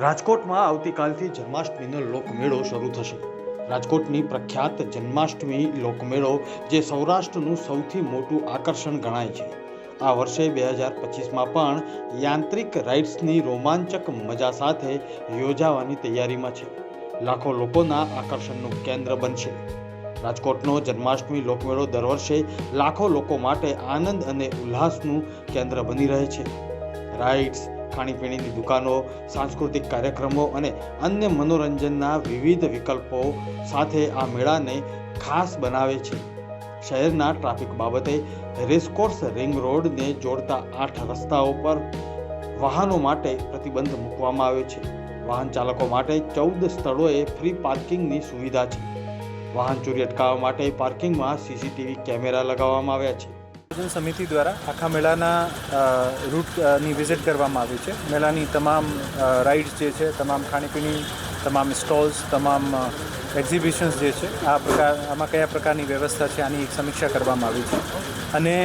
રાજકોટમાં આવતીકાલથી જન્માષ્ટમીનો લોકમેળો શરૂ થશે. રાજકોટની પ્રખ્યાત જન્માષ્ટમી લોકમેળો, જે સૌરાષ્ટ્રનું સૌથી મોટું આકર્ષણ ગણાય છે. આ વર્ષે બે હજાર પચીસમાં પણ યાંત્રિક રાઇડ્સની રોમાંચક મજા સાથે યોજાવાની તૈયારીમાં છે. લાખો લોકોના આકર્ષણનું કેન્દ્ર બનશે. રાજકોટનો જન્માષ્ટમી લોકમેળો દર વર્ષે લાખો લોકો માટે આનંદ અને ઉલ્લાસનું કેન્દ્ર બની રહે છે. રાઇડ્સ ખાણીપીણીની દુકાનો, સાંસ્કૃતિક કાર્યક્રમો અને અન્ય મનોરંજનના વિવિધ વિકલ્પો સાથે આ મેળાને ખાસ બનાવે છે. શહેરના ટ્રાફિક બાબતે રેસકોર્સ રિંગ રોડને જોડતા આઠ રસ્તાઓ પર વાહનો માટે પ્રતિબંધ મૂકવામાં આવ્યો છે. વાહન ચાલકો માટે ચૌદ સ્થળોએ ફ્રી પાર્કિંગની સુવિધા છે. વાહન ચોરી અટકાવવા માટે પાર્કિંગમાં સીસીટીવી કેમેરા લગાવવામાં આવ્યા છે. આયોજન સમિતિ દ્વારા આખા મેળાના રૂટની વિઝિટ કરવામાં આવી છે. મેળાની તમામ રાઇડ્સ જે છે, તમામ ખાણીપીણી, તમામ સ્ટોલ્સ, તમામ એક્ઝિબિશન્સ જે છે, આ પ્રકાર, આમાં કયા પ્રકારની વ્યવસ્થા છે આની એક સમીક્ષા કરવામાં આવી છે. અને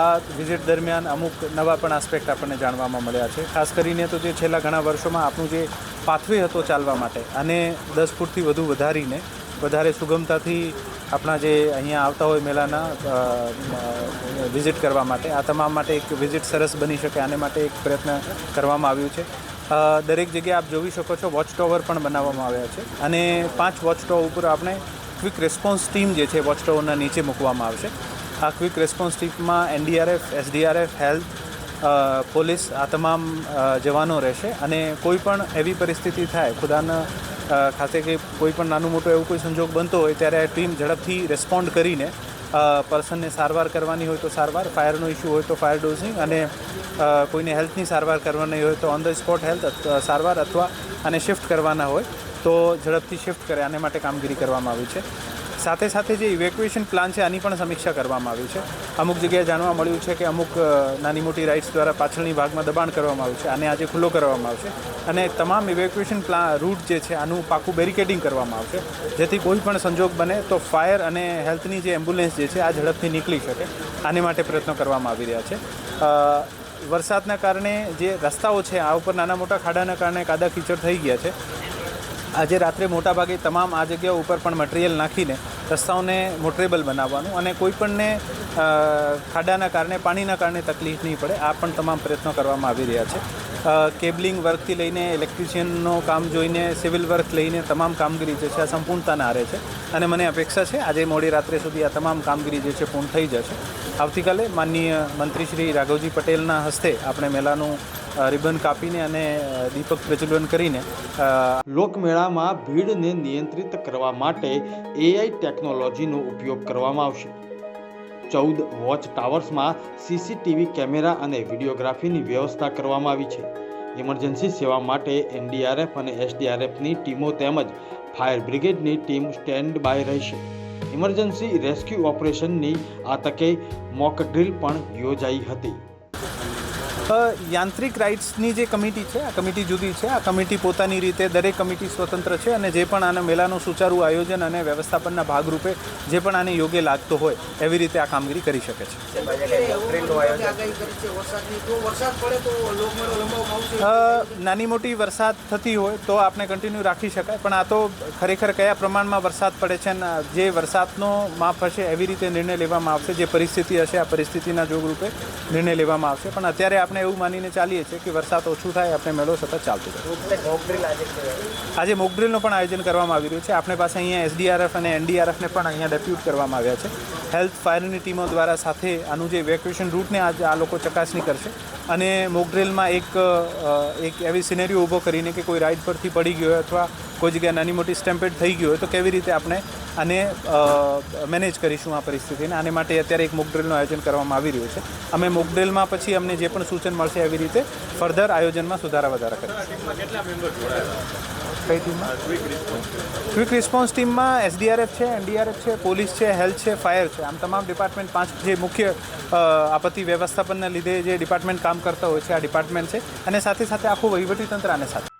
આ વિઝિટ દરમિયાન અમુક નવા પણ આસ્પેક્ટ આપણને જાણવામાં મળ્યા છે. ખાસ કરીને તો જે છેલ્લા ઘણા વર્ષોમાં આપણું જે પાથવે હતો ચાલવા માટે, અને દસ ફૂટથી વધુ વધારીને વધારે સુગમતાથી આપણા જે અહીંયા આવતા હોય મેળાના વિઝિટ કરવા માટે, આ તમામ માટે એક વિઝિટ સરસ બની શકે, આને માટે એક પ્રયત્ન કરવામાં આવ્યું છે. દરેક જગ્યાએ આપ જોઈ શકો છો વોચ ટાવર પણ બનાવવામાં આવ્યા છે અને પાંચ વોચ ટાવર ઉપર આપણે ક્વિક રિસ્પોન્સ ટીમ જે છે વોચ ટાવરના નીચે મૂકવામાં આવશે. આ ક્વિક રિસ્પોન્સ ટીમમાં એનડીઆરએફ, એસડીઆરએફ, હેલ્થ પોલીસ આ તમામ જવાનો રહેશે અને કોઈ પણ એવી પરિસ્થિતિ થાય, ખુદાના ખાતે કે કોઈ પણ નાનું મોટું એવું કોઈ સંજોગ બનતો હોય ત્યારે આ ટીમ ઝડપથી રેસ્પોન્ડ કરીને પર્સનને સારવાર કરવાની હોય તો સારવાર ફાયરનો ઇસ્યુ હોય તો ફાયર ડોઝિંગ અને કોઈને હેલ્થની સારવાર કરવાની હોય તો ઓન ધ સ્પોટ હેલ્થ સારવાર અથવા આને શિફ્ટ કરવાના હોય તો ઝડપથી શિફ્ટ કરે, આને માટે કામગીરી કરવામાં આવી છે. સાથે સાથે જે ઇવેક્યુએશન પ્લાન છે, આની પણ સમીક્ષા કરવામાં આવી છે. અમુક જગ્યાએ જાણવા મળ્યું છે કે અમુક નાની મોટી રાઇડ્સ દ્વારા પાછળની ભાગમાં દબાણ કરવામાં આવ્યું છે. આને આજે ખુલ્લો કરવામાં આવશે અને તમામ ઇવેક્યુએશન પ્લાન રૂટ જે છે, આનું પાકું બેરિકેડિંગ કરવામાં આવશે. જેથી કોઈ પણ સંજોગ બને તો ફાયર અને હેલ્થની જે એમ્બ્યુલન્સ જે છે, આ ઝડપથી નીકળી શકે. આને માટે પ્રયત્નો કરવામાં આવી રહ્યા છે. વરસાદના કારણે જે રસ્તાઓ છે, આ ઉપર નાના મોટા ખાડાના કારણે કાદા કીચડ થઈ ગયા છે. આજે રાત્રે મોટાભાગે તમામ આ જગ્યાઓ ઉપર પણ મટીરિયલ નાખીને રસ્તાઓને મોટરેબલ બનાવવાનું અને કોઈપણને ખાડાના કારણે, પાણીના કારણે તકલીફ નહીં પડે. આ પણ તમામ પ્રયત્નો કરવામાં આવી રહ્યા છે. કેબલિંગ વર્કથી લઈને ઇલેક્ટ્રિશિયનનો કામ જોઈને સિવિલ વર્ક લઈને તમામ કામગીરી જે છે આ સંપૂર્ણતાના આરે છે. અને મને અપેક્ષા છે, આજે મોડી રાત્રે સુધી આ તમામ કામગીરી જે છે પૂર્ણ થઈ જશે. આવતીકાલે માનનીય મંત્રી શ્રી રાઘવજી પટેલના હસ્તે આપણે મેળાનું રિબન કાપીને અને દીપક પ્રજ્વલન કરીને લોકમેળામાં ભીડને નિયંત્રિત કરવા માટે એઆઈ ટેકનોલોજીનો ઉપયોગ કરવામાં આવશે. ચૌદ વોચ ટાવર્સમાં સીસીટીવી કેમેરા અને વિડીયોગ્રાફીની વ્યવસ્થા કરવામાં આવી છે. ઇમરજન્સી સેવા માટે એનડીઆરએફ અને એસડીઆરએફની ટીમો તેમજ ફાયર બ્રિગેડની ટીમ સ્ટેન્ડ બાય રહેશે. ઇમરજન્સી રેસ્ક્યુ ઓપરેશનની આ તકે મોક ડ્રીલ પણ યોજાઈ હતી. યાંત્રિક રાઇટ્સની જે કમિટી છે આ કમિટી જુદી છે આ કમિટી પોતાની રીતે દરેક કમિટી સ્વતંત્ર છે અને જે પણ આના મેળાનું સુચારુ આયોજન અને વ્યવસ્થાપનના ભાગરૂપે જે પણ આને યોગ્ય લાગતો હોય એવી રીતે આ કામગીરી કરી શકે છે. નાની મોટી વરસાદ થતી હોય તો આપણે કન્ટિન્યુ રાખી શકાય પણ આ તો ખરેખર કયા પ્રમાણમાં વરસાદ પડે છે અને જે વરસાદનો માપ હશે એવી રીતે નિર્ણય લેવામાં આવશે જે પરિસ્થિતિ હશે આ પરિસ્થિતિના જોગરૂપે નિર્ણય લેવામાં આવશે. પણ અત્યારે આપણે એવું માનીને ચાલીએ છીએ કે વરસાદ ઓછું થાય, આપણે મેળો સતત ચાલતો જાય. આજે મોકડ્રીલનું પણ આયોજન કરવામાં આવી રહ્યું છે. આપણે પાસે અહીંયા એસડીઆરએફ અને એનડીઆરએફને પણ અહીંયા ડેપ્યુટ કરવામાં આવ્યા છે. હેલ્થ ફાયરની ટીમો દ્વારા સાથે આનું જે ઇવેક્યુએશન રૂટને આજે આ લોકો ચકાસણી કરશે. અને મોકડ્રીલમાં એક એક એવી સિનેરીઓ ઊભો કરીને કે કોઈ રાઈડ પરથી પડી ગયો હોય અથવા કોઈ જગ્યાએ નાની મોટી સ્ટેમ્પેડ થઈ ગયો હોય તો કેવી રીતે આપણે આને મેનેજ કરીશું આ પરિસ્થિતિને? આને માટે અત્યારે એક મોકડ્રીલનું આયોજન કરવામાં આવી રહ્યું છે. અમે મોકડ્રીલમાં પછી અમને જે પણ સૂચન મળશે એવી રીતે ફર્ધર આયોજનમાં સુધારા વધારા કરીશું. કઈ ટીમમાં ક્વિક રિસ્પોન્સ ટીમમાં એસડીઆરએફ છે એનડીઆરએફ છે પોલીસ છે હેલ્થ છે ફાયર છે. આમ તમામ ડિપાર્ટમેન્ટ પાંચ જે મુખ્ય આપત્તિ વ્યવસ્થાપનને લીધે જે ડિપાર્ટમેન્ટ કામ કરતા હોય છે, આ ડિપાર્ટમેન્ટ છે. અને સાથે સાથે આખું વહીવટી તંત્ર આને સાથે